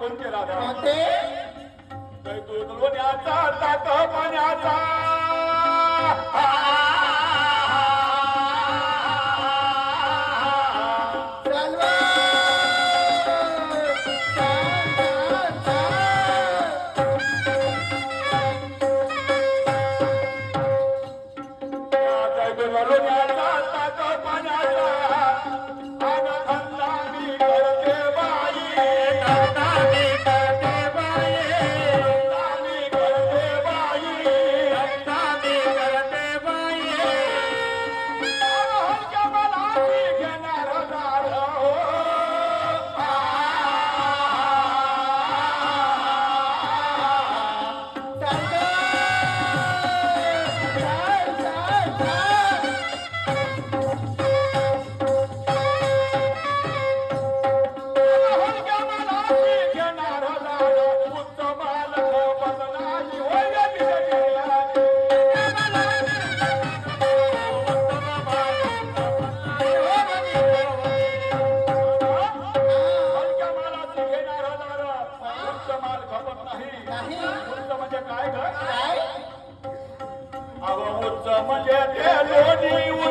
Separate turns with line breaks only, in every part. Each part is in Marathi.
कोणते दादा
कोणते
दैदू दुनियाचा ताक पाण्याचा. Yeah, Lord, you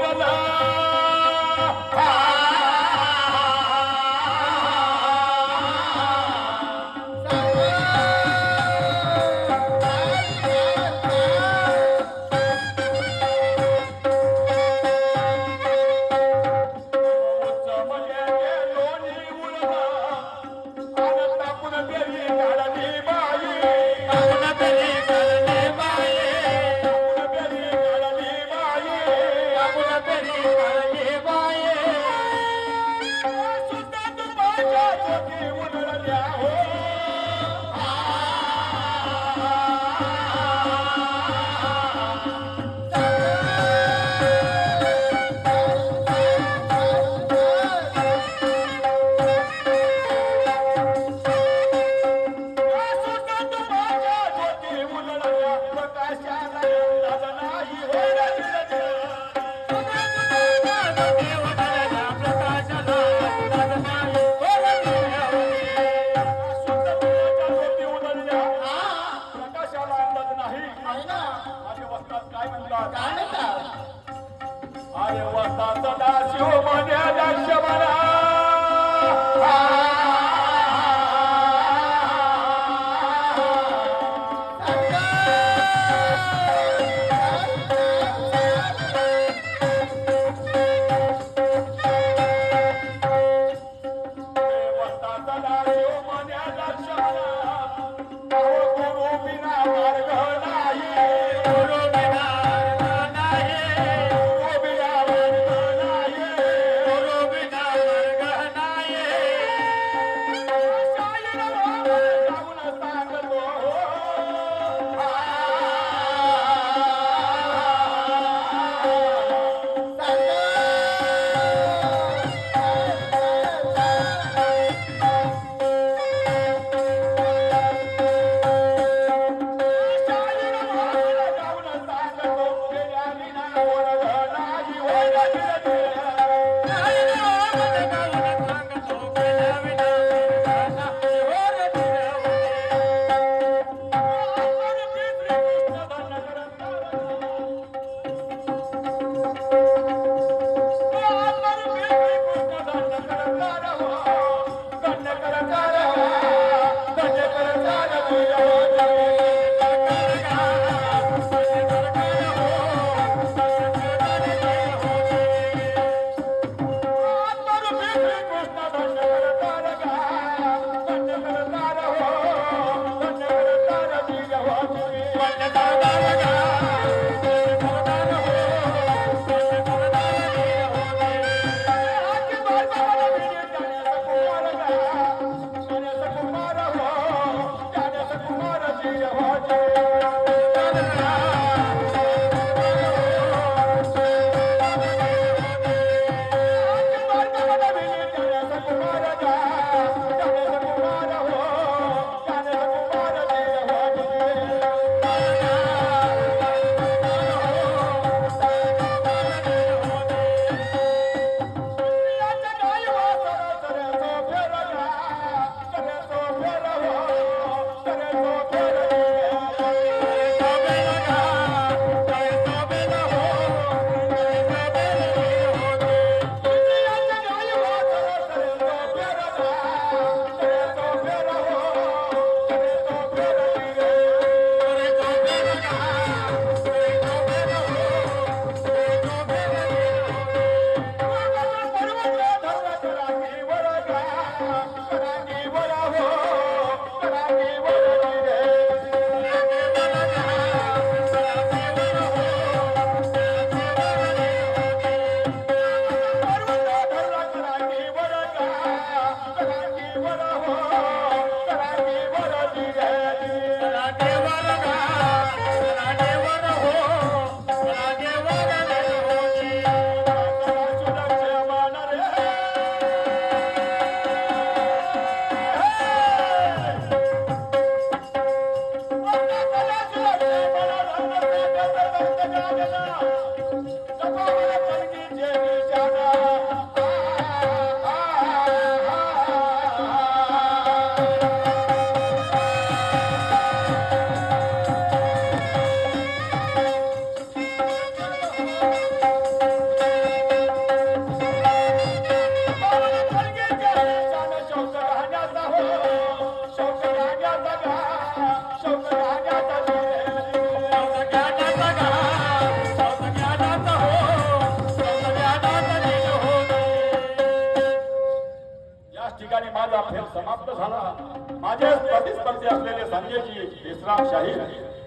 विश्राम शाहीर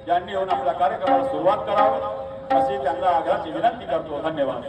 यांनी येऊन आपल्या कार्यक्रमाला सुरुवात करावी अशी त्यांना आग्रहाची विनंती करतो. धन्यवाद.